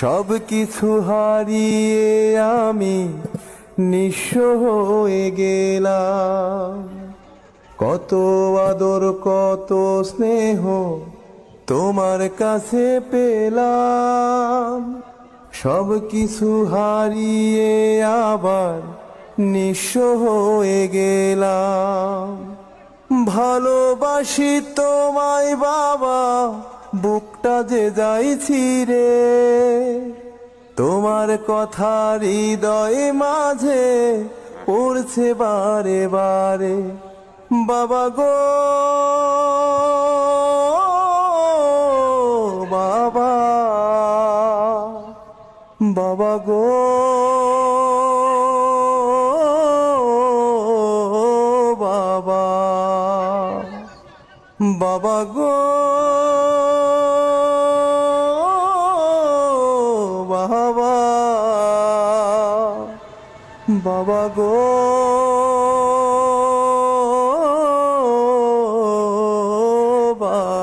সব কিছু হারিয়ে আমি নিঃস্ব হয়ে গেলাম। কত আদর, কত স্নেহ তোমার কাছে পেলাম। সব কিছু হারিয়ে আবার নিঃস্ব হয়ে গেলাম। ভালোবাসি তোমায় বাবা বুকটা যে যাইছি রে, তোমার কথা হৃদয় মাঝে পড়ছে বারে বারে। বাবা গো, বাবা বাবা গো, বাবা বাবা গো। বাবা গো। বাবা।